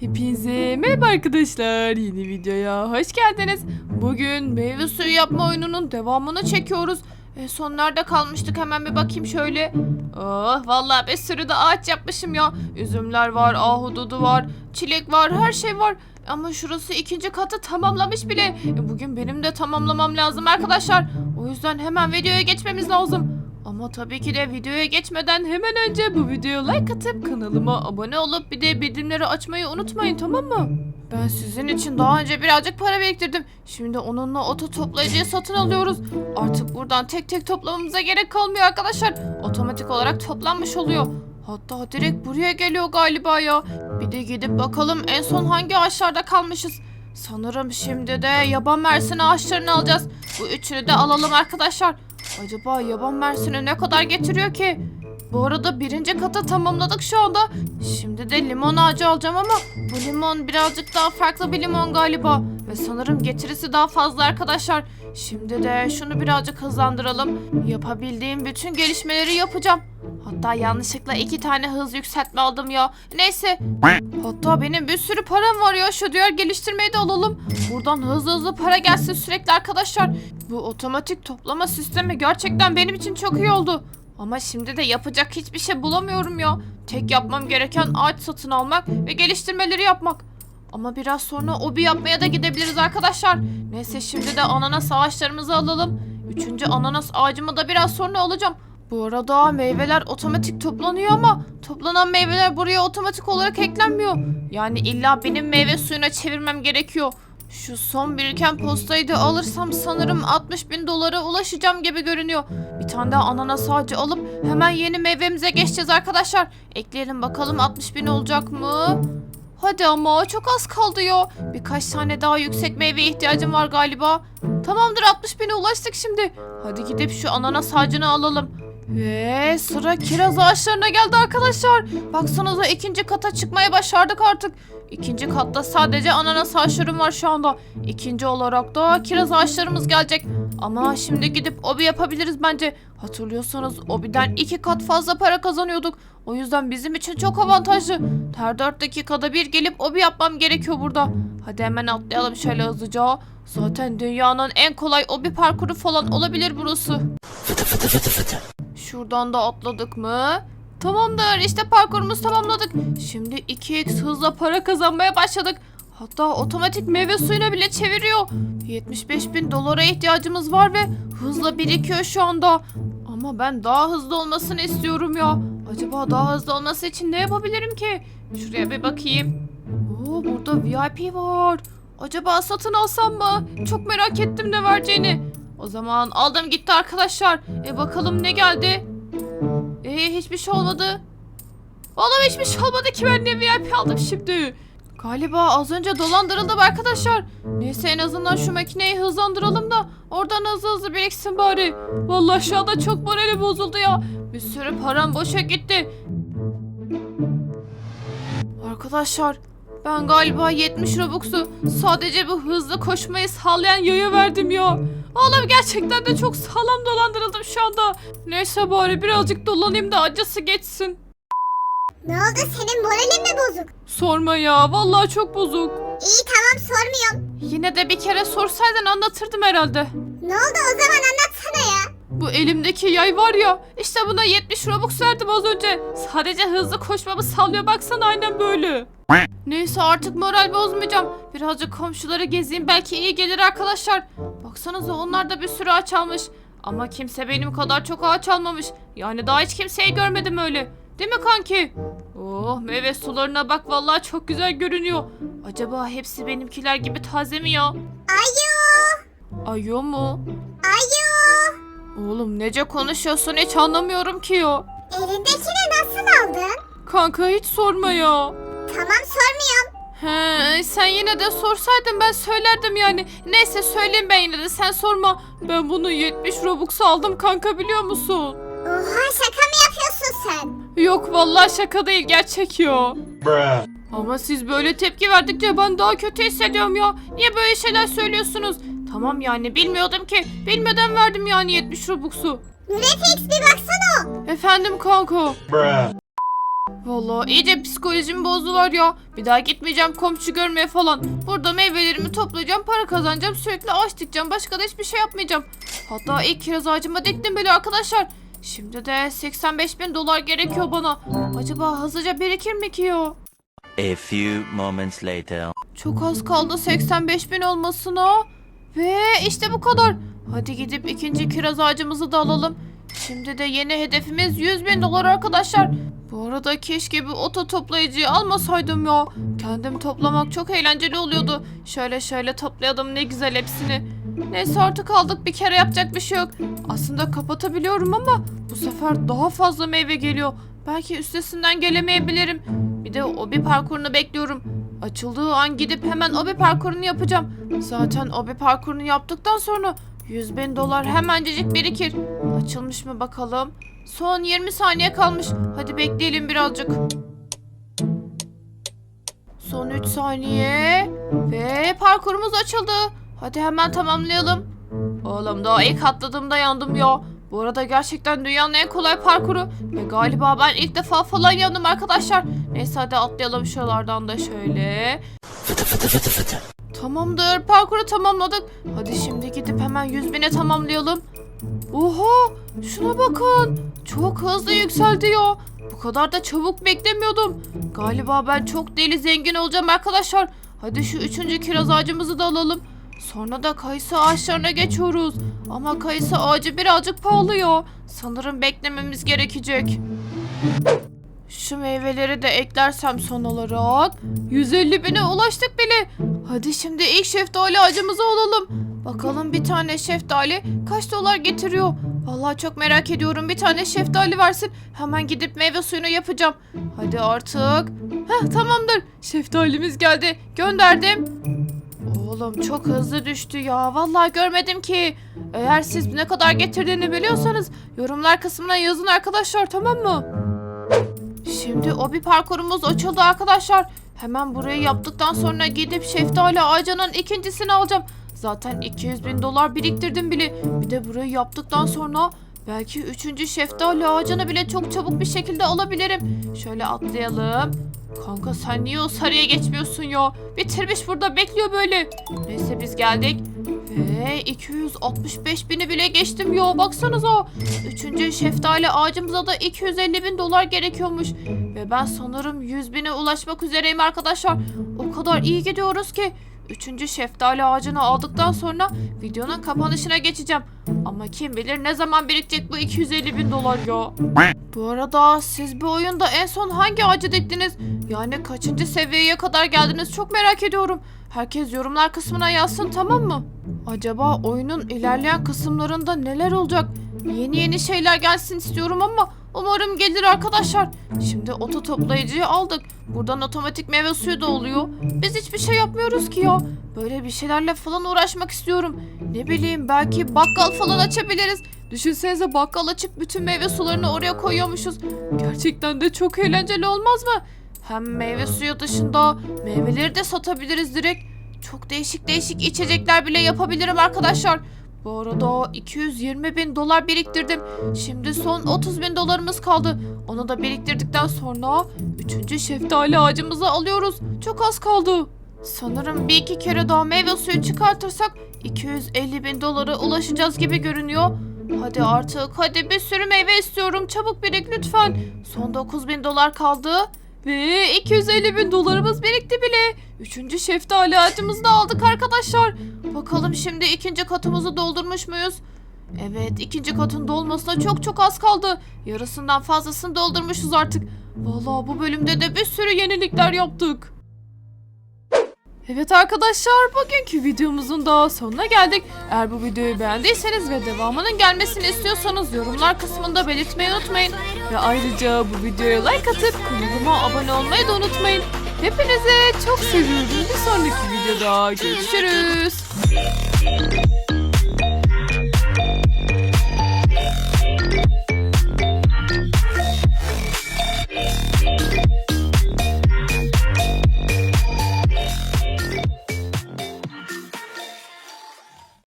Hepinize merhaba arkadaşlar. Yeni videoya hoş geldiniz. Bugün meyve suyu yapma oyununun devamını çekiyoruz. En son kalmıştık hemen bir bakayım şöyle. Oh vallahi bir sürü de ağaç yapmışım ya. Üzümler var, ahududu var, çilek var, her şey var. Ama şurası ikinci katı tamamlamış bile. E, Bugün benim de tamamlamam lazım arkadaşlar. O yüzden hemen videoya geçmemiz lazım. Ama tabii ki de videoya geçmeden hemen önce bu videoya like atıp kanalıma abone olup bir de bildirimleri açmayı unutmayın tamam mı? Ben sizin için daha önce birazcık para biriktirdim. Şimdi onunla oto toplayıcıyı satın alıyoruz. Artık buradan tek tek toplamamıza gerek kalmıyor arkadaşlar. Otomatik olarak toplanmış oluyor. Hatta direkt buraya geliyor galiba ya. Bir de gidip bakalım en son hangi ağaçlarda kalmışız. Sanırım şimdi de yaban mersini ağaçlarını alacağız. Bu üçünü de alalım arkadaşlar. Acaba yaban mersini ne kadar getiriyor ki? Bu arada birinci kata tamamladık şu anda. Şimdi de limon ağacı alacağım ama bu limon birazcık daha farklı bir limon galiba. Ve sanırım getirisi daha fazla arkadaşlar. Şimdi de şunu birazcık hızlandıralım. Yapabildiğim bütün gelişmeleri yapacağım. Hatta yanlışlıkla iki tane hız yükseltme aldım ya. Neyse. Hatta benim bir sürü param var ya. Şu diğer geliştirmeyi de alalım. Buradan hızlı hızlı para gelsin sürekli arkadaşlar. Bu otomatik toplama sistemi gerçekten benim için çok iyi oldu. Ama şimdi de yapacak hiçbir şey bulamıyorum ya. Tek yapmam gereken ağaç satın almak ve geliştirmeleri yapmak. Ama biraz sonra obi yapmaya da gidebiliriz arkadaşlar. Neyse şimdi de ananas ağaçlarımızı alalım. Üçüncü ananas ağacımı da biraz sonra alacağım. Bu arada meyveler otomatik toplanıyor ama toplanan meyveler buraya otomatik olarak eklenmiyor. Yani illa benim meyve suyuna çevirmem gerekiyor. Şu son biriken postayı da alırsam sanırım 60 bin dolara ulaşacağım gibi görünüyor. Bir tane daha ananas ağacı alıp hemen yeni meyvemize geçeceğiz arkadaşlar. Ekleyelim bakalım 60 bin olacak mı? Hadi ama çok az kaldı ya. Birkaç tane daha yüksek meyveye ihtiyacım var galiba. Tamamdır 60 bine ulaştık şimdi. Hadi gidip şu ananas ağacını alalım. Ve sıra kiraz ağaçlarına geldi arkadaşlar. Baksanıza ikinci kata çıkmaya başardık artık. İkinci katta sadece ananas ağaçlarım var şu anda. İkinci olarak da kiraz ağaçlarımız gelecek. Ama şimdi gidip obi yapabiliriz bence. Hatırlıyorsanız obiden iki kat fazla para kazanıyorduk. O yüzden bizim için çok avantajlı. Her 4 dakikada bir gelip obi yapmam gerekiyor burada. Hadi hemen atlayalım şöyle hızlıca. Zaten dünyanın en kolay obi parkuru falan olabilir burası. Şuradan da atladık mı? Tamamdır işte parkurumuzu tamamladık. Şimdi 2x hızla para kazanmaya başladık. Hatta otomatik meyve suyuna bile çeviriyor. 75 bin dolara ihtiyacımız var ve hızla birikiyor şu anda. Ama ben daha hızlı olmasını istiyorum ya. Acaba daha hızlı olması için ne yapabilirim ki? Şuraya bir bakayım. Oo, burada VIP var. Acaba satın alsam mı? Çok merak ettim ne vereceğini. O zaman aldım gitti arkadaşlar. E bakalım ne geldi? E hiçbir şey olmadı. Vallahi hiçbir şey olmadı ki ben ne VIP aldım şimdi. Galiba az önce dolandırıldım arkadaşlar. Neyse en azından şu makineyi hızlandıralım da oradan hızlı hızlı biriksin bari. Vallahi şu çok morali bozuldu ya. Bir sürü param boşa gitti. Arkadaşlar ben galiba 70 Robux'u sadece bu hızlı koşmayı sağlayan yaya verdim ya. Oğlum gerçekten de çok sağlam dolandırıldım şu anda. Neyse bari birazcık dolanayım da acısı geçsin. Ne oldu senin moralin mi bozuk? Sorma ya vallahi çok bozuk. İyi tamam sormuyorum. Yine de bir kere sorsaydın anlatırdım herhalde. Ne oldu o zaman anlatsana ya. Bu elimdeki yay var ya işte buna 70 Robux verdim az önce. Sadece hızlı koşmamı sağlıyor baksana aynen böyle. Neyse artık moral bozmayacağım. Birazcık komşuları gezeyim belki iyi gelir arkadaşlar. Baksanıza onlar da bir sürü ağaç almış. Ama kimse benim kadar çok ağaç almamış. Yani daha hiç kimseyi görmedim öyle. Değil mi kanki? Oh meyve sularına bak vallahi çok güzel görünüyor. Acaba hepsi benimkiler gibi taze mi ya? Ayo. Ayo mu? Ayo. Oğlum nece konuşuyorsun hiç anlamıyorum ki ya. Elindekini nasıl aldın? Kanka hiç sorma ya. Tamam sormuyorum. He, sen yine de sorsaydın ben söylerdim yani. Neyse söyleyeyim ben yine de sen sorma. Ben bunu 70 Robux aldım kanka biliyor musun? Sen? Yok vallahi şaka değil gerçek ya. Ama siz böyle tepki verdikçe ben daha kötü hissediyorum ya. Niye böyle şeyler söylüyorsunuz? Tamam yani bilmiyordum ki. Bilmeden verdim yani 70 Robux'u. Nurefix bir baksana. Efendim kanka. Vallahi iyice psikolojimi bozdular ya. Bir daha gitmeyeceğim komşu görmeye falan. Burada meyvelerimi toplayacağım, para kazanacağım, sürekli ağaç dikeceğim. Başka da hiçbir şey yapmayacağım. Hatta ilk kiraz ağacımı diktim bile arkadaşlar. Şimdi de 85 bin dolar gerekiyor bana. Acaba hızlıca birikir mi ki ya? A few moments later. Çok az kaldı 85 bin olmasına. Ve işte bu kadar. Hadi gidip ikinci kiraz ağacımızı da alalım. Şimdi de yeni hedefimiz 100 bin dolar arkadaşlar. Bu arada keşke bir oto toplayıcıyı almasaydım ya. Kendim toplamak çok eğlenceli oluyordu. Şöyle şöyle toplayalım ne güzel hepsini. Neyse artık aldık bir kere yapacak bir şey yok. Aslında kapatabiliyorum ama bu sefer daha fazla meyve geliyor. Belki üstesinden gelemeyebilirim. Bir de o bir parkurunu bekliyorum. Açıldığı an gidip hemen obi parkurunu yapacağım. Zaten obi parkurunu yaptıktan sonra 100 bin dolar hemencecik birikir. Açılmış mı bakalım? Son 20 saniye kalmış. Hadi bekleyelim birazcık. Son 3 saniye. Ve parkurumuz açıldı. Hadi hemen tamamlayalım. Oğlum daha ilk atladığımda yandım ya. Bu arada gerçekten dünyanın en kolay parkuru. Ve galiba ben ilk defa falan yandım arkadaşlar. Neyse hadi atlayalım şuralardan da şöyle. Tamamdır parkuru tamamladık. Hadi şimdi gidip hemen 100 bine tamamlayalım. Oha şuna bakın. Çok hızlı yükseldi ya. Bu kadar da çabuk beklemiyordum. Galiba ben çok deli zengin olacağım arkadaşlar. Hadi şu üçüncü kiraz ağacımızı da alalım. Sonra da kayısı ağaçlarına geçiyoruz. Ama kayısı ağacı birazcık pahalı ya. Sanırım beklememiz gerekecek. Şu meyveleri de eklersem son olarak 150 bine ulaştık bile. Hadi şimdi ilk şeftali ağacımızı alalım. Bakalım bir tane şeftali kaç dolar getiriyor? Vallahi çok merak ediyorum. Bir tane şeftali versin. Hemen gidip meyve suyunu yapacağım. Hadi artık. Heh tamamdır. Şeftalimiz geldi. Gönderdim. Oğlum çok hızlı düştü ya. Vallahi görmedim ki. Eğer siz ne kadar getirdiğini biliyorsanız yorumlar kısmına yazın arkadaşlar tamam mı? Şimdi o bir parkurumuz açıldı arkadaşlar. Hemen burayı yaptıktan sonra gidip şeftali ağacının ikincisini alacağım. Zaten 200 bin dolar biriktirdim bile. Bir de burayı yaptıktan sonra belki üçüncü şeftali ağacını bile çok çabuk bir şekilde alabilirim. Şöyle atlayalım. Kanka sen niye o sarıya geçmiyorsun ya? Bitirmiş burada bekliyor böyle. Neyse biz geldik. Ve 265 bini bile geçtim ya baksanıza. Üçüncü şeftali ağacımıza da 250 bin dolar gerekiyormuş. Ve ben sanırım 100 bine ulaşmak üzereyim arkadaşlar. O kadar iyi gidiyoruz ki. Üçüncü şeftali ağacını aldıktan sonra videonun kapanışına geçeceğim. Ama kim bilir ne zaman birikecek bu 250 bin dolar ya. Bu arada siz bu oyunda en son hangi ağacı diktiniz? Yani kaçıncı seviyeye kadar geldiniz çok merak ediyorum. Herkes yorumlar kısmına yazsın tamam mı? Acaba oyunun ilerleyen kısımlarında neler olacak? Yeni yeni şeyler gelsin istiyorum ama umarım gelir arkadaşlar. Şimdi oto toplayıcıyı aldık. Buradan otomatik meyve suyu da oluyor. Biz hiçbir şey yapmıyoruz ki ya. Böyle bir şeylerle falan uğraşmak istiyorum. Ne bileyim belki bakkal falan açabiliriz. Düşünsenize bakkal açıp bütün meyve sularını oraya koyuyormuşuz. Gerçekten de çok eğlenceli olmaz mı? Hem meyve suyu dışında meyveleri de satabiliriz direkt. Çok değişik değişik içecekler bile yapabilirim arkadaşlar. Bu arada 220 bin dolar biriktirdim. Şimdi son 30 bin dolarımız kaldı. Onu da biriktirdikten sonra 3. şeftali ağacımızı alıyoruz. Çok az kaldı. Sanırım bir iki kere daha meyve suyu çıkartırsak 250 bin dolara ulaşacağız gibi görünüyor. Hadi artık hadi bir sürü meyve istiyorum. Çabuk birik lütfen. Son 9 bin dolar kaldı. Ve 250 bin dolarımız birikti bile. Üçüncü şeftali ağacımızı da aldık arkadaşlar. Bakalım şimdi ikinci katımızı doldurmuş muyuz? Evet ikinci katın dolmasına çok çok az kaldı. Yarısından fazlasını doldurmuşuz artık. Vallahi bu bölümde de bir sürü yenilikler yaptık. Evet arkadaşlar bugünkü videomuzun da sonuna geldik. Eğer bu videoyu beğendiyseniz ve devamının gelmesini istiyorsanız yorumlar kısmında belirtmeyi unutmayın. Ve ayrıca bu videoya like atıp kanalıma abone olmayı da unutmayın. Hepinizi çok seviyorum. Bir sonraki videoda görüşürüz.